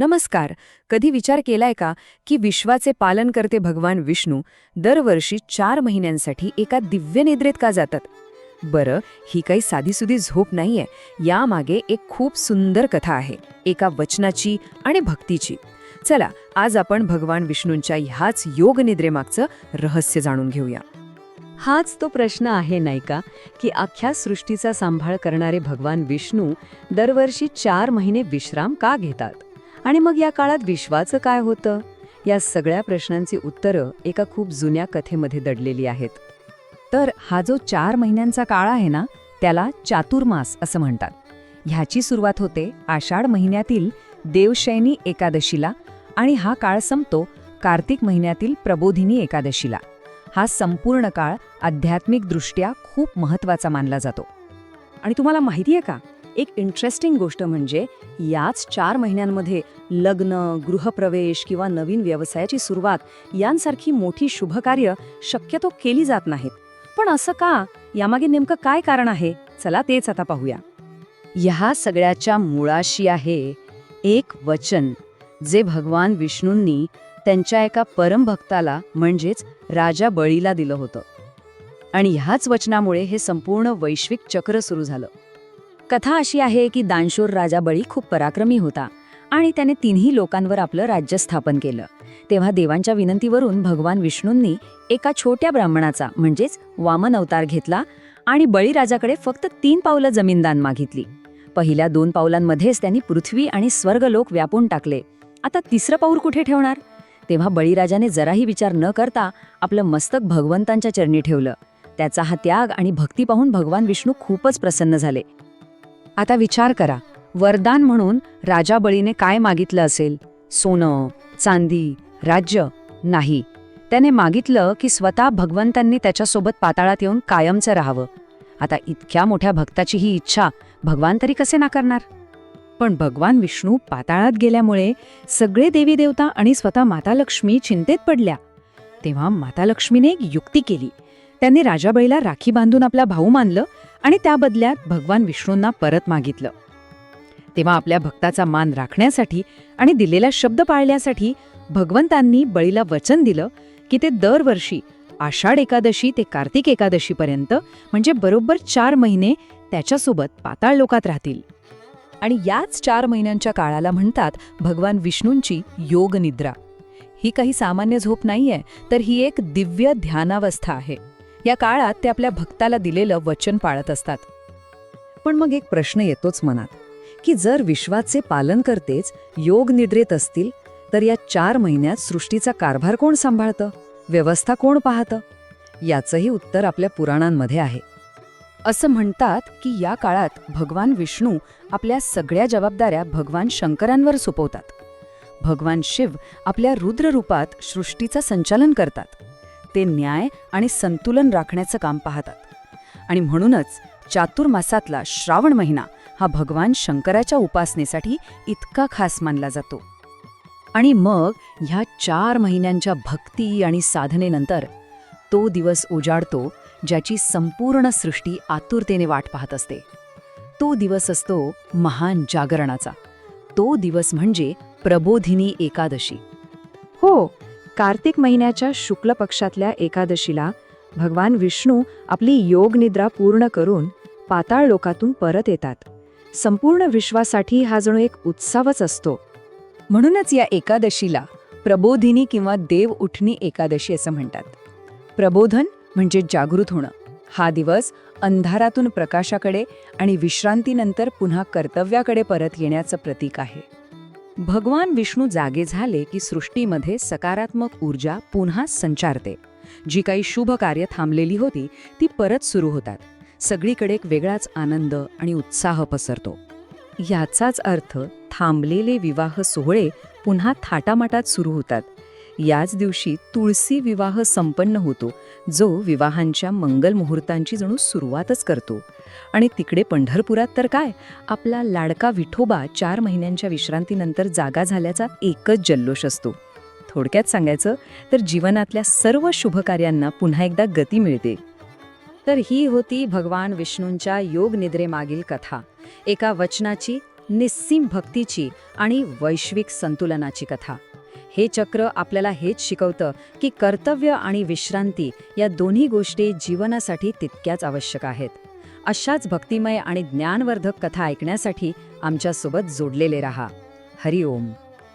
नमस्कार. कधी विचार केलाय का की विश्वाचे पालन करते भगवान विष्णू दरवर्षी चार महिन्यांसाठी एका दिव्य निद्रेत का जातात? बरं ही काही साधीसुधी झोप नाहीये. यामागे एक खूप सुंदर कथा आहे. एका वचनाची आणि भक्तीची. चला आज आपण भगवान विष्णूंच्या ह्याच योग निद्रेमागचं रहस्य जाणून घेऊया. हाच तो प्रश्न आहे नाही का की अख्ख्या सृष्टीचा सांभाळ करणारे भगवान विष्णू दरवर्षी चार महिने विश्राम का घेतात? आणि मग या काळात विश्वाचं काय होतं? या सगळ्या प्रश्नांची उत्तरं एका खूप जुन्या कथेमध्ये दडलेली आहेत. तर हा जो चार महिन्यांचा काळ आहे ना त्याला चातुर्मास असं म्हणतात. ह्याची सुरुवात होते आषाढ महिन्यातील देवशैनी एकादशीला आणि हा काळ संपतो कार्तिक महिन्यातील प्रबोधिनी एकादशीला. हा संपूर्ण काळ आध्यात्मिकदृष्ट्या खूप महत्त्वाचा मानला जातो. आणि तुम्हाला माहिती आहे का? एक इंटरेस्टिंग गोष्ट म्हणजे याच चार महिन्यांमध्ये लग्न गृहप्रवेश किंवा नवीन व्यवसायाची सुरुवात यांसारखी मोठी शुभकार्य शक्यतो केली जात नाहीत. पण असं का? यामागे नेमकं काय कारण आहे? चला तेच आता पाहूया. ह्या सगळ्याच्या मुळाशी आहे एक वचन जे भगवान विष्णूंनी त्यांच्या एका परमभक्ताला म्हणजेच राजा बळीला दिलं होतं. आणि ह्याच वचनामुळे हे संपूर्ण वैश्विक चक्र सुरू झालं. कथा अशी आहे की दानशूर राजा बळी खूप पराक्रमी होता आणि त्याने तिन्ही लोकांवर आपलं राज्य स्थापन केलं. तेव्हा देवांच्या विनंतीवरून भगवान विष्णूंनी एका छोट्या ब्राह्मणाचा म्हणजेच वामन अवतार घेतला आणि बळीराजाकडे फक्त तीन पावलं जमीनदान मागितली. पहिल्या दोन पावलांमध्येच त्यांनी पृथ्वी आणि स्वर्गलोक व्यापून टाकले. आता तिसरं पाऊल कुठे ठेवणार? तेव्हा बळीराजाने जराही विचार न करता आपलं मस्तक भगवंतांच्या चरणी ठेवलं. त्याचा हा त्याग आणि भक्ती पाहून भगवान विष्णू खूपच प्रसन्न झाले. आता विचार करा. वरदान म्हणून राजा बळीने काय मागितलं असेल? सोनं चांदी राज्य? नाही. त्याने मागितलं की स्वतः भगवंतांनी त्याच्यासोबत पाताळात येऊन कायमचं राहावं. आता इतक्या मोठ्या भक्ताची ही इच्छा भगवान तरी कसे नाकारणार? पण भगवान विष्णू पाताळात गेल्यामुळे सगळे देवी देवता आणि स्वतः माता लक्ष्मी चिंतेत पडल्या. तेव्हा माता लक्ष्मीने एक युक्ती केली. त्यांनी राजाबाईला राखी बांधून आपला भाऊ मानलं आणि त्या बदल्यात भगवान विष्णूंना परत मागितलं. तेव्हा आपल्या भक्ताचा मान राखण्यासाठी आणि दिलेला शब्द पाळण्यासाठी भगवंतांनी बळीला वचन दिलं की ते दरवर्षी आषाढ एकादशी ते कार्तिक एकादशीपर्यंत म्हणजे बरोबर चार महिने त्याच्यासोबत पाताळ लोकात राहतील. आणि याच चार महिन्यांच्या काळाला म्हणतात भगवान विष्णूंची योग निद्रा. ही काही सामान्य झोप नाहीये तर ही एक दिव्य ध्यानावस्था आहे. या काळात ते आपल्या भक्ताला दिलेलं वचन पाळत असतात. पण मग एक प्रश्न येतोच मनात की जर विश्वाचे पालन करतेच योग निद्रेत असतील तर या चार महिन्यात सृष्टीचा कारभार कोण सांभाळतं? व्यवस्था कोण पाहतं? याचंही उत्तर आपल्या पुराणांमध्ये आहे. असं म्हणतात की या काळात भगवान विष्णू आपल्या सगळ्या जबाबदाऱ्या भगवान शंकरांवर सोपवतात. भगवान शिव आपल्या रुद्र रूपात सृष्टीचं संचालन करतात. ते न्याय आणि संतुलन राखण्याचं काम पाहतात. आणि म्हणूनच चातुर्मासातला श्रावण महिना हा भगवान शंकराच्या उपासनेसाठी इतका खास मानला जातो. आणि मग ह्या चार महिन्यांच्या भक्ती आणि साधनेनंतर तो दिवस उजाडतो ज्याची संपूर्ण सृष्टी आतुरतेने वाट पाहत असते. तो दिवस असतो महान जागरणाचा. तो दिवस म्हणजे प्रबोधिनी एकादशी. हो कार्तिक महिन्याच्या शुक्ल पक्षातल्या एकादशीला भगवान विष्णू आपली योगनिद्रा पूर्ण करून पाताळ लोकातून परत येतात. संपूर्ण विश्वासाठी हा जणू एक उत्सवच असतो. म्हणूनच या एकादशीला प्रबोधिनी किंवा देव उठणी एकादशी असं म्हणतात. प्रबोधन म्हणजे जागृत होणं. हा दिवस अंधारातून प्रकाशाकडे आणि विश्रांतीनंतर पुन्हा कर्तव्याकडे परत येण्याचं प्रतीक आहे. भगवान विष्णू जागे झाले की सृष्टीमध्ये सकारात्मक ऊर्जा पुन्हा संचारते. जी काही शुभ कार्य थांबलेली होती ती परत सुरू होतात. सगळीकडे एक वेगळाच आनंद आणि उत्साह पसरतो. याचाच अर्थ थांबलेले विवाह सोहळे पुन्हा थाटामाटात सुरू होतात. याच दिवशी तुळसी विवाह संपन्न होतो जो विवाहांच्या मंगल मुहूर्तांची जणू सुरुवातच करतो. आणि तिकडे पंढरपुरात तर काय आपला लाडका विठोबा चार महिन्यांच्या विश्रांतीनंतर जागा झाल्याचा एकच जल्लोष असतो. थोडक्यात सांगायचं तर जीवनातल्या सर्व शुभकार्यांना पुन्हा एकदा गती मिळते. तर ही होती भगवान विष्णूंच्या योग निद्रेमागील कथा. एका वचनाची निस्सीम भक्तीची आणि वैश्विक संतुलनाची कथा. हे चक्र आपल्याला हेच शिकवतं की कर्तव्य आणि विश्रांती या दोन्ही गोष्टी जीवनासाठी तितक्याच आवश्यक आहेत. अशाच भक्तिमय आणि ज्ञानवर्धक कथा ऐकण्यासाठी आमच्यासोबत जोडलेले रहा. हरिओम